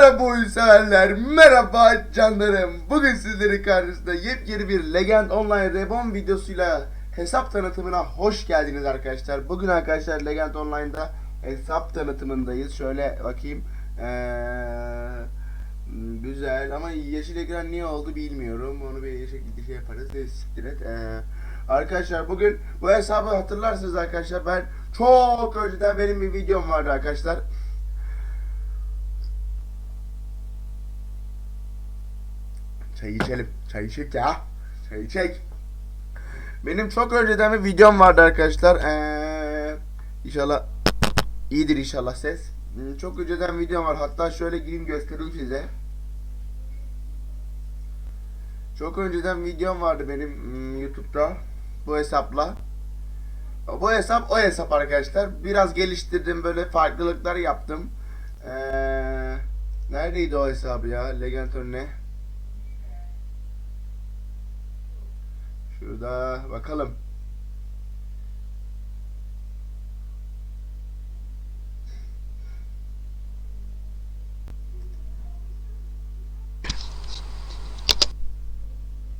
Merhaba oyun severler, merhaba canlarım. Bugün sizlerin karşısında yepyeni bir Legend Online Reborn videosuyla hesap tanıtımına hoş geldiniz arkadaşlar. Bugün arkadaşlar Legend Online'da hesap tanıtımındayız. Şöyle bakayım. Ee, güzel ama yeşil ekran niye oldu bilmiyorum. Onu bir şekilde şey yaparız. Ve siktir et. Ee, arkadaşlar bugün bu hesabı hatırlarsınız arkadaşlar. Ben çok önceden benim bir videom vardı arkadaşlar. Çay içelim. Çay içek ya. Çay içek. Benim çok önceden bir videom vardı arkadaşlar. Ee, inşallah iyidir inşallah ses. Çok önceden videom var. Hatta şöyle gireyim göstereyim size. Çok önceden videom vardı benim hmm, YouTube'da. Bu hesapla. Bu hesap o hesap arkadaşlar. Biraz geliştirdim böyle farklılıklar yaptım. Ee, neredeydi o hesabı ya? Legend ne? Şurada bakalım.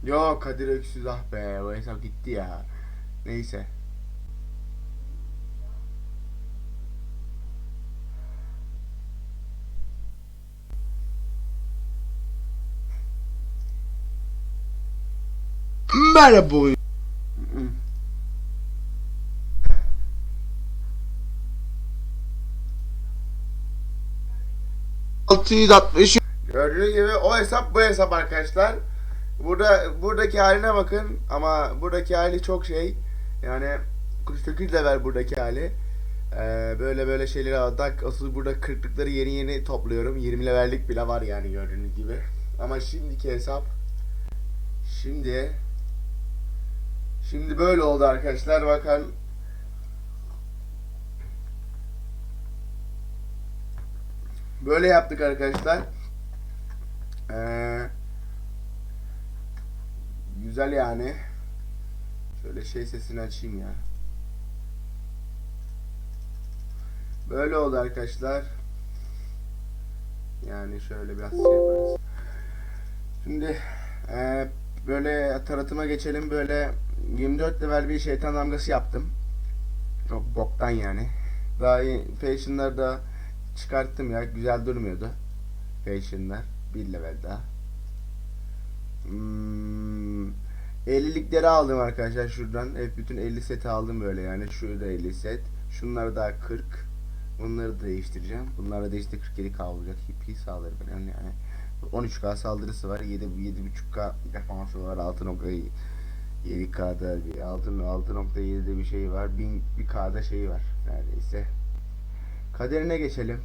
Yok Kadir Öksüz ah be o hesap gitti ya. Neyse. Merhaba oyun. 660 Gördüğünüz gibi o hesap bu hesap arkadaşlar. Burada buradaki haline bakın ama buradaki hali çok şey. Yani 48 level buradaki hali. Ee, böyle böyle şeyleri adak asıl burada kırıklıkları yeni yeni topluyorum. 20 levellik bile var yani gördüğünüz gibi. Ama şimdiki hesap şimdi şimdi böyle oldu arkadaşlar bakın Böyle yaptık arkadaşlar. Ee, güzel yani. Şöyle şey sesini açayım ya. Böyle oldu arkadaşlar. Yani şöyle biraz şey yaparız. Şimdi ee, böyle tanıtıma geçelim. Böyle 24 level bir şeytan damgası yaptım. Çok boktan yani. Daha iyi fashion'larda çıkarttım ya güzel durmuyordu. Fashion'lar bir level daha. Hmm, 50'likleri aldım arkadaşlar şuradan. Hep bütün 50 seti aldım böyle yani. Şurada 50 set. Şunları daha 40. Bunları da değiştireceğim. Bunları değişti 47k olacak. Hippie sağları falan yani. 13k saldırısı var. 7 7.5k defansı var. 6.7k'da bir 6 6.7'de bir şey var. 1000 bir k'da şey var neredeyse. Kaderine geçelim.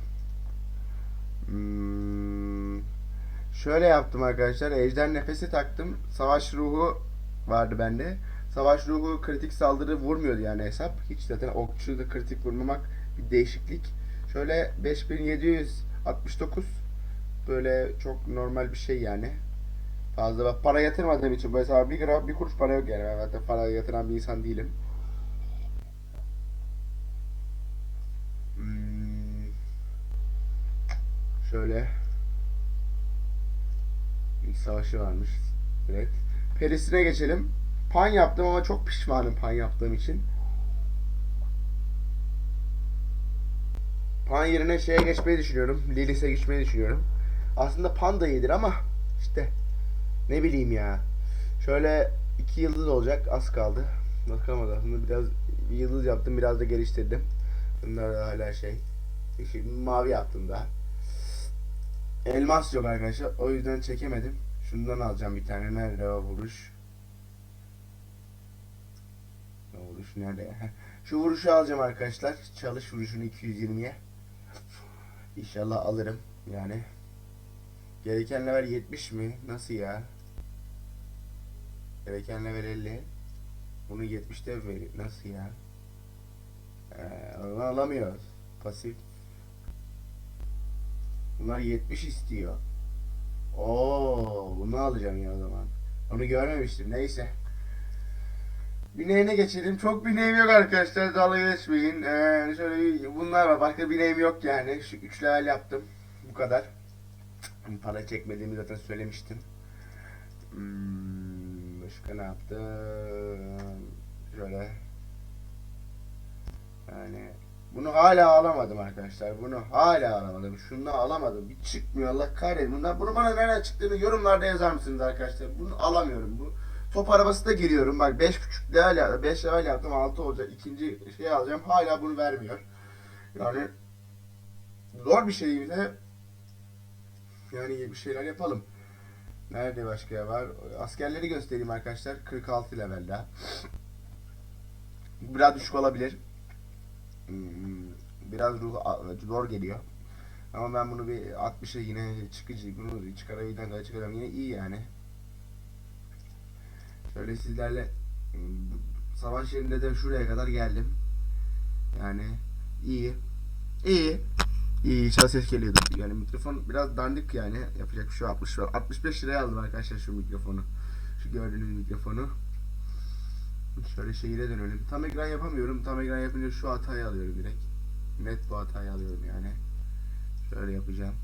Hmm, şöyle yaptım arkadaşlar. Ejder nefesi taktım. Savaş ruhu vardı bende. Savaş ruhu kritik saldırı vurmuyordu yani hesap. Hiç zaten okçu da kritik vurmamak bir değişiklik. Şöyle 5769 böyle çok normal bir şey yani. Fazla bak para yatırmadığım için hesaba bir gram bir kuruş para yok yani. Ben zaten para yatıran bir insan değilim. Hmm. Şöyle bir savaşı varmış. Evet. Perisine geçelim. Pan yaptım ama çok pişmanım pan yaptığım için. Pan yerine şeye geçmeyi düşünüyorum. Lilis'e geçmeyi düşünüyorum. Aslında pan da iyidir ama işte ne bileyim ya. Şöyle iki yıldız olacak. Az kaldı. Bakamadı. Aslında biraz bir yıldız yaptım. Biraz da geliştirdim. Bunlar da hala şey. Yeşil, mavi yaptım daha. Elmas yok arkadaşlar. O yüzden çekemedim. Şundan alacağım bir tane. Nerede o vuruş? O vuruş nerede? Heh. Şu vuruşu alacağım arkadaşlar. Çalış vuruşunu 220'ye. İnşallah alırım. Yani. Gereken level 70 mi? Nasıl ya? Gereken level 50. Bunu 70'te mi veriyor? Nasıl ya? Ee, onu alamıyoruz. Pasif. Bunlar 70 istiyor. Oo, bunu alacağım ya o zaman. Onu görmemiştim. Neyse. Bineğine geçelim. Çok bineğim yok arkadaşlar. Dalga geçmeyin. Ee, şöyle bir- bunlar var. Başka bineğim yok yani. Şu 3 level yaptım. Bu kadar. Para çekmediğimi zaten söylemiştim. Hmm, başka ne yaptım? Şöyle. Yani bunu hala alamadım arkadaşlar. Bunu hala alamadım. Şunu alamadım. Bir çıkmıyor Allah kahretsin. Bunlar, bunu bana nereden çıktığını yorumlarda yazar mısınız arkadaşlar? Bunu alamıyorum. Bu top arabası da giriyorum. Bak 5.5 level 5 level yaptım 6 olacak. İkinci şey alacağım. Hala bunu vermiyor. Yani zor bir şey bile. Yani bir şeyler yapalım. Nerede başka var? Askerleri göstereyim arkadaşlar. 46 levelde. Biraz düşük olabilir. Hmm, Biraz ruh zor geliyor. Ama ben bunu bir 60'a yine çıkıcı bunu çıkarabildiğim kadar çıkaracağım. Yine iyi yani. Şöyle sizlerle hmm, savaş yerinde de şuraya kadar geldim. Yani iyi. İyi. İyi çal ses geliyordu. Yani mikrofon biraz dandik yani. Yapacak bir şey yok. 60 65 liraya aldım arkadaşlar şu mikrofonu. Şu gördüğünüz mikrofonu. Şöyle şehire dönelim. Tam ekran yapamıyorum. Tam ekran yapınca şu hatayı alıyorum direkt. Net bu hatayı alıyorum yani. Şöyle yapacağım.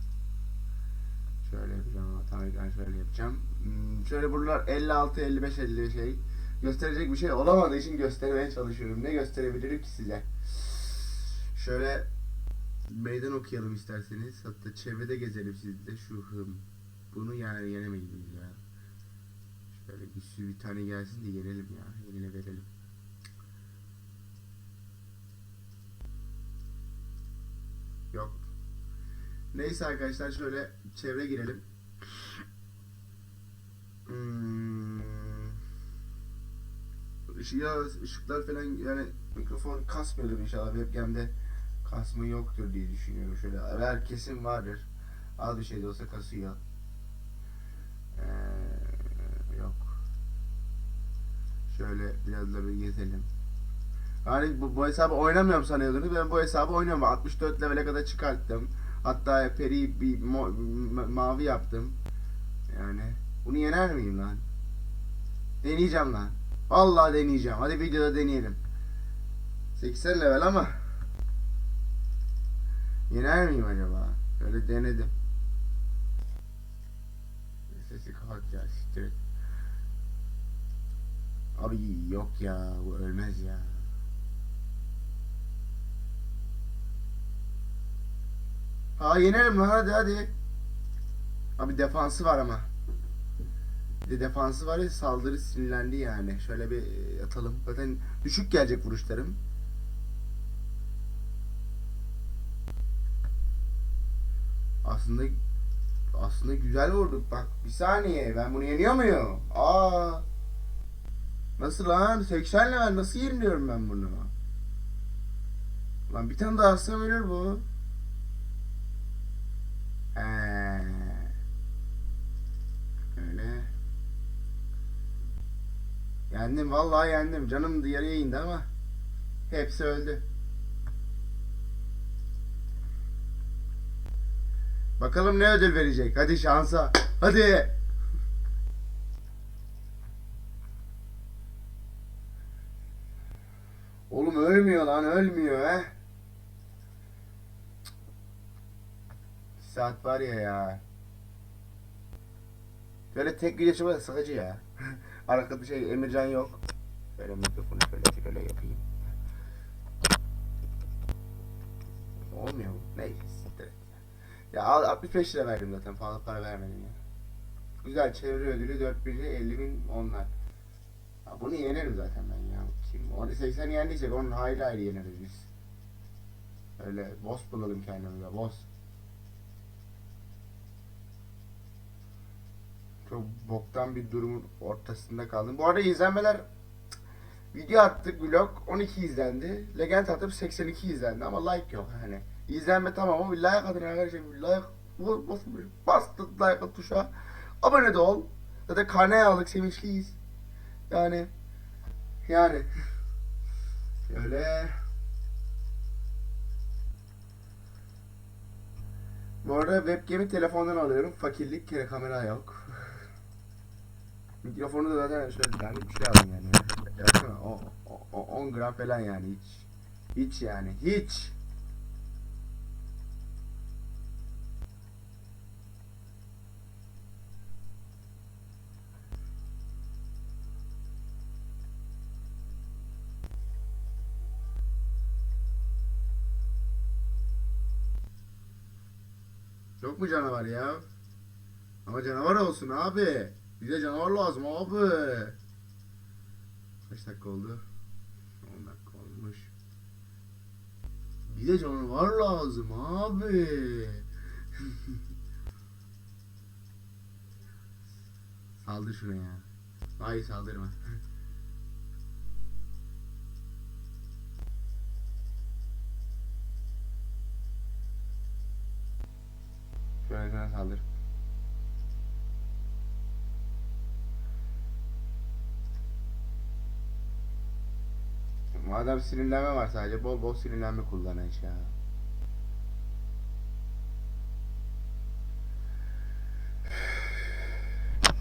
Şöyle yapacağım. Tam ekran şöyle yapacağım. Hmm, şöyle buralar 56, 55, 50 şey. Gösterecek bir şey olamadığı için göstermeye çalışıyorum. Ne gösterebilirim ki size? Şöyle meydan okuyalım isterseniz. Hatta çevrede gezelim sizde. Şu hım. Bunu yani yenemeyiz ya. Şöyle güçlü bir tane gelsin de yenelim ya. Eline verelim. Yok. Neyse arkadaşlar şöyle çevre girelim. Hmm. Işığa, ışıklar falan yani mikrofon kasmıyordur inşallah webcam'de kasma yoktur diye düşünüyorum. Şöyle eğer kesin vardır. Az bir şey de olsa kasıyor. Ee, yok. Şöyle biraz da bir gezelim. Yani bu, bu hesabı oynamıyorum sanıyordunuz. Ben bu hesabı oynuyorum. 64 level'e kadar çıkarttım. Hatta peri bir mavi yaptım. Yani bunu yener miyim lan? Deneyeceğim lan. Vallahi deneyeceğim. Hadi videoda deneyelim. 80 level ama yener miyim acaba? Öyle denedim. Sesi kapat ya siktir. Abi yok ya bu ölmez ya. Ha yenerim lan hadi hadi. Abi defansı var ama. De defansı var ya saldırı sinirlendi yani. Şöyle bir e, atalım. Zaten düşük gelecek vuruşlarım. Aslında aslında güzel vurduk. Bak bir saniye ben bunu yeniyor muyum? Aa. Nasıl lan? 80 level nasıl yeniliyorum ben bunu? Lan bir tane daha atsam ölür bu. Ee, öyle. Yendim vallahi yendim. Canım yarıya indi ama hepsi öldü. Bakalım ne ödül verecek. Hadi şansa. Hadi. Oğlum ölmüyor lan ölmüyor he. Saat var ya ya. Böyle tek video çıkma sıkıcı ya. Arkada şey Emircan yok. Şöyle mikrofonu şöyle şöyle yapayım. Olmuyor mu? Neyse. Ya Ya al 65 lira verdim zaten fazla para vermedim ya. Güzel çevre ödülü 4000 lira 50 bin onlar. Ya bunu yenerim zaten ben ya. Kim? Onu 80 yendiysek onun hayli hayli yeneriz biz. Öyle boss bulalım kendimize boss. Çok boktan bir durumun ortasında kaldım. Bu arada izlenmeler video attık vlog 12 izlendi. Legend atıp 82 izlendi ama like yok hani. İzlenme tamam ama bir like atın arkadaşlar bir like bas, bas, bas like tuşa. Abone de ol. Zaten karneye aldık sevinçliyiz. Yani yani şöyle Bu arada webcam'i telefondan alıyorum. Fakirlik kere kamera yok. Mikrofonu da zaten şöyle yani bir şey aldım yani. Yapsana o, o, o 10 gram falan yani hiç. Hiç yani hiç. Yok mu canavar ya? Ama canavar olsun abi. Bize canavar lazım abi. Kaç dakika oldu? 10 dakika olmuş. Bize canavar lazım abi. Saldır şuna ya. Hayır saldırma. Şuna saldır. Madem sinirlenme var sadece bol bol sinirlenme kullanış ya.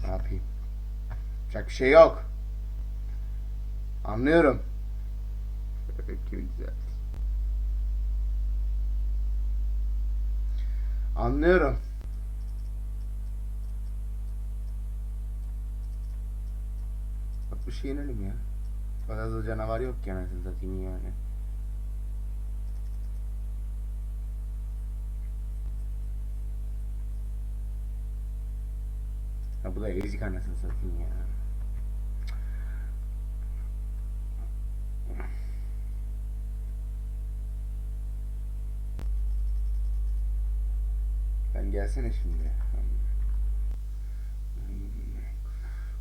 Ne yapayım? Yapacak bir şey yok. Anlıyorum. Şöyle kimi Anlıyorum. Bak bu şey inelim ya. Da canavar yok ki anasını satayım yani. Ya bu da ezik anasını satayım ya. Ben gelsene şimdi.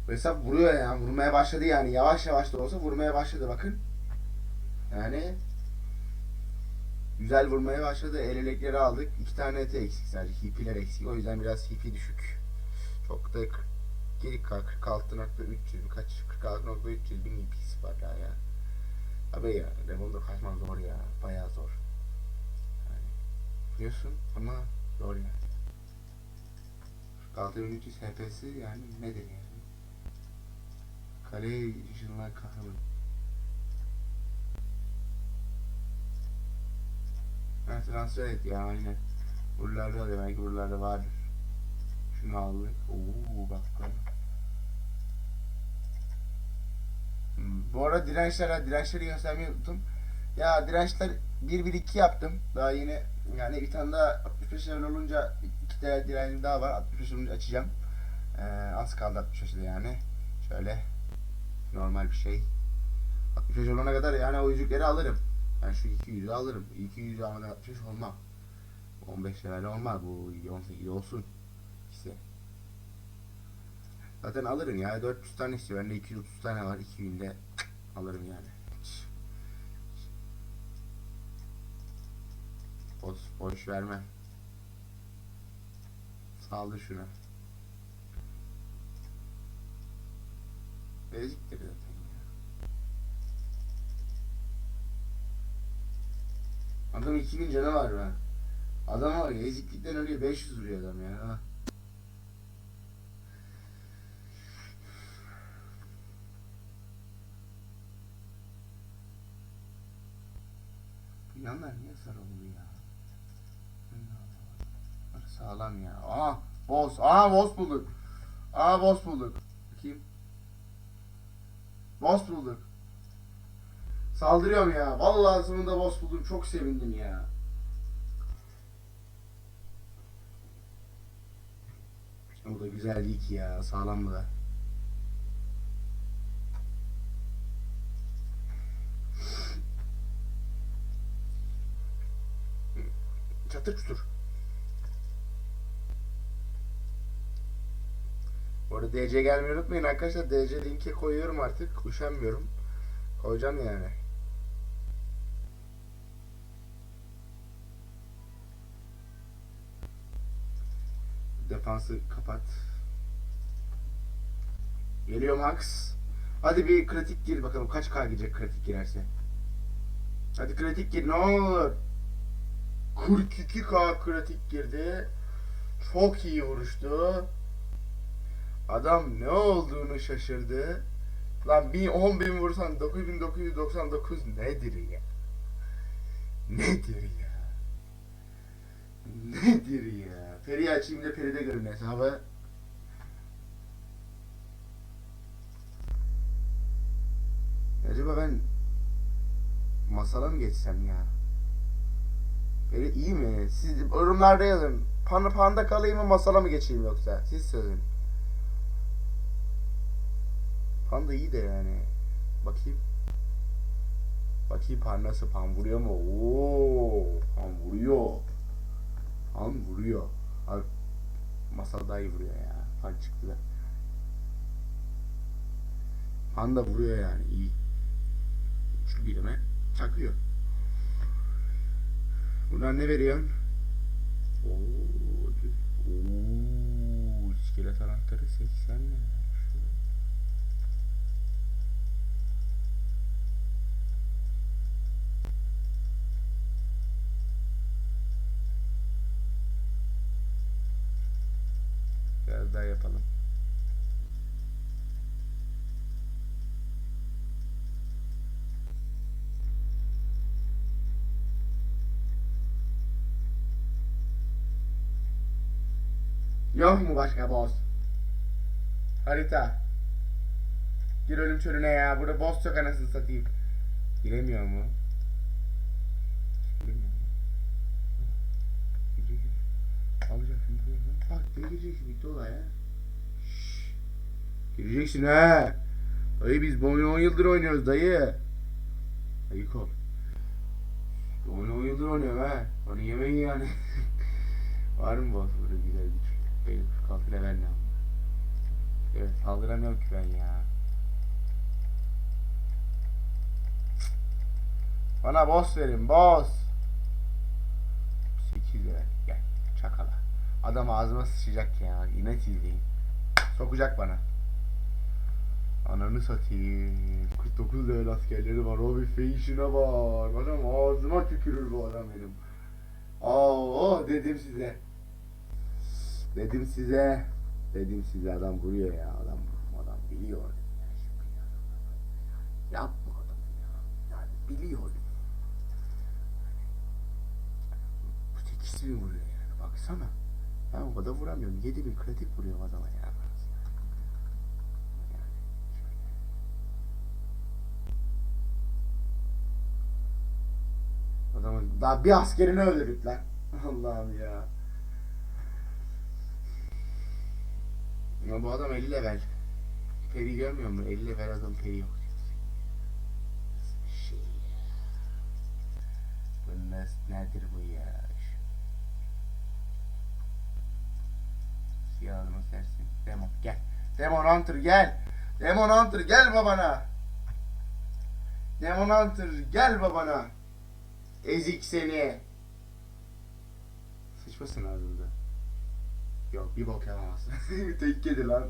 Bu hesap vuruyor ya. Vurmaya başladı yani. Yavaş yavaş da olsa vurmaya başladı bakın. Yani güzel vurmaya başladı. El elekleri aldık. İki tane eti eksik sadece. HP'ler eksik. O yüzden biraz HP düşük. Çok da geri 46.300 kaç 46.300 bin HP'si var daha ya. Abi ya Revolver kaçmak zor ya. Bayağı zor. Yani, biliyorsun ama zor yani. 46.300 HP'si yani nedir yani? Kaleye ışınlar kahraman. Ha transfer et ya aynen. Buralarda da belki buralarda vardır. Şunu aldık. Oo bak. Hmm, Bu arada dirençler, dirençleri göstermeyi unuttum. Ya dirençler 1-1-2 yaptım. Daha yine yani bir tane daha 65 level olunca tane direncim daha var. 65 olunca açacağım. Ee, az kaldı 65'de yani. Şöyle normal bir şey. 65 olana kadar yani o yüzükleri alırım. Ben şu 200'ü alırım. 200'ü almadan 65 olmam. 15 level olmaz bu 18 olsun. İşte. Zaten alırım ya 400 tane istiyor. Bende 230 tane var. 2 günde alırım yani. Boş, boş vermem. Saldır şuna. Beziktir zaten ya. Adam 2000 canı var be. Adam var ya eziklikten ölüyor 500 vuruyor adam ya. Yanlar niye sarılı ya? Bunlar Sağlam ya. Aa boss. Aa boss bulduk. Aa boss bulduk. Bakayım. Boss bulduk. Saldırıyorum ya. Vallahi sonunda boss buldum. Çok sevindim ya. O da güzel değil ki ya. Sağlam da. Çatır çutur. Arada DC gelmeyi unutmayın arkadaşlar. DC linke koyuyorum artık. Üşenmiyorum. Koyacağım yani. Defansı kapat. Geliyor Max. Hadi bir kritik gir bakalım. Kaç K girecek kritik girerse. Hadi kritik gir ne olur. 42K kritik girdi. Çok iyi vuruştu. Adam ne olduğunu şaşırdı. Lan bir 10 bin vursan 9999 nedir ya? Nedir ya? Nedir ya? Peri açayım da Peri'de görün hesabı. Acaba ben masala mı geçsem ya? Peri iyi mi? Siz yorumlarda yazın. panda, panda kalayım mı masala mı geçeyim yoksa? Siz söyleyin. Panda iyi de yani. Bakayım. Bakayım pan nasıl pan vuruyor mu? Oo, pan vuruyor. Pan vuruyor. Abi daha iyi vuruyor ya. Pan çıktı da. Pan da vuruyor yani iyi. Şu birime çakıyor. Bunlar ne veriyorsun? Oo, Oo, iskelet anahtarı 80 ne? Daha yapalım. Yok mu başka boss? Harita. Gir ölüm çölüne ya. Burada boss yok anasını satayım. Giremiyor mu? Gireceksin bitti olay ya. Şşş. Gireceksin ha. Dayı biz bu oyunu 10 yıldır oynuyoruz dayı. Ayık ol. Oyunu 10 yıldır oynuyorum ha. Onu yemeyin yani. Var mı boss burada güzel güç? Benim 46 level ne? Evet saldıramıyorum ki ben ya. Bana boss verin boss. 8 level gel çakala. Adam ağzıma sıçacak ya. Yine izleyin. Sokacak bana. Ananı satayım. 49 level askerleri var. O bir feyişine var. Adam ağzıma tükürür bu adam benim. Aa, dedim size. Dedim size. Dedim size adam vuruyor ya. Adam adam biliyor. Yapma adam ya. Yani biliyor. Bu tekisi mi vuruyor yani? Baksana. Ben o kadar vuramıyorum. 7000 kritik vuruyor adama ya. Yani. Adamın daha bir askerini öldürdük lan. Allah'ım ya. Ya bu adam 50 level. Peri görmüyor musun? 50 level adam peri yok. Şey ya. Bu nes- nedir bu ya? Adamı sersin. Demon gel. Demon Hunter gel. Demon Hunter gel babana. Demon Hunter gel babana. Ezik seni. Sıçmasın ağzında. Yok bir bok yapamazsın. Tek kedi lan.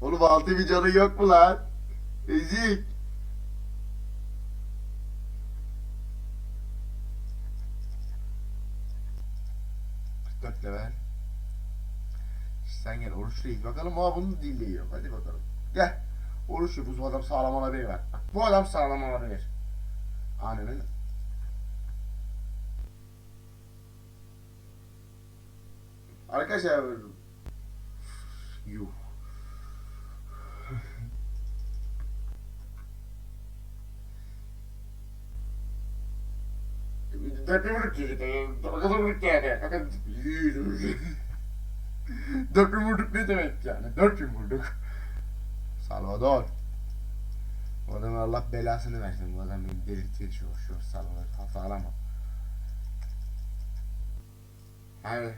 Oğlum altı bir canı yok mu lan? Ezik. Dört level. Sen gel oruçluyuz. Bakalım o bunun dilliği yok. Hadi bakalım. Gel. Oruçlu bu adam sağlam olabilir bak. Bu adam sağlam olabilir. Annenin Arkadaşlar Yuh. Yumruk çocuk. Yumruk yani. Dört yumruk ne demek yani? Dört yumruk. Salvador. Bu adamın Allah belasını versin. Bu adam beni delirtiyor şu, şu Salvador. Sağlam. Hayır.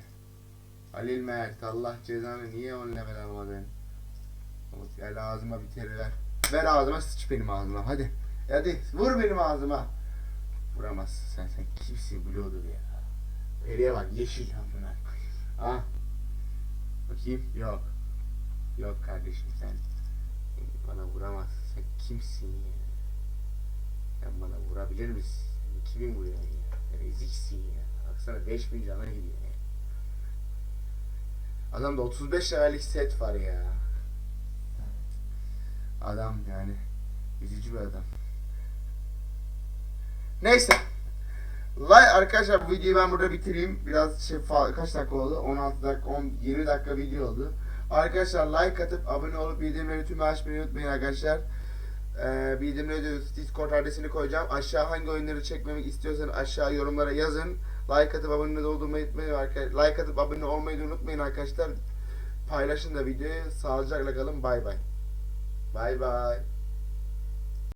Halil Mert Allah cezanı niye on level almadın? Gel ağzıma bir teri ver. Ver ağzıma sıç benim ağzıma hadi. Hadi vur benim ağzıma. Vuramazsın sen sen kimsin biliyordur ya. Periye bak yeşil amına. Ah. Bakayım yok. Yok kardeşim sen bana vuramazsın. Sen kimsin ya? Sen bana vurabilir misin? Sen kimin vuruyor ya? Sen eziksin ya. Baksana 5000 cana gidiyor ya. Adamda 35 levellik set var ya. Adam yani üzücü bir adam. Neyse. Like arkadaşlar bu videoyu ben burada bitireyim. Biraz şey kaç dakika oldu? 16 dakika, 10 20 dakika video oldu. Arkadaşlar like atıp abone olup bildirimleri tüm açmayı unutmayın arkadaşlar. Ee, bildirimleri de Discord adresini koyacağım. Aşağı hangi oyunları çekmemi istiyorsanız aşağı yorumlara yazın. Like atıp abone olmayı unutmayın arkadaşlar. Like atıp abone olmayı unutmayın arkadaşlar. Paylaşın da videoyu. Sağlıcakla kalın. Bay bay. Bay bay.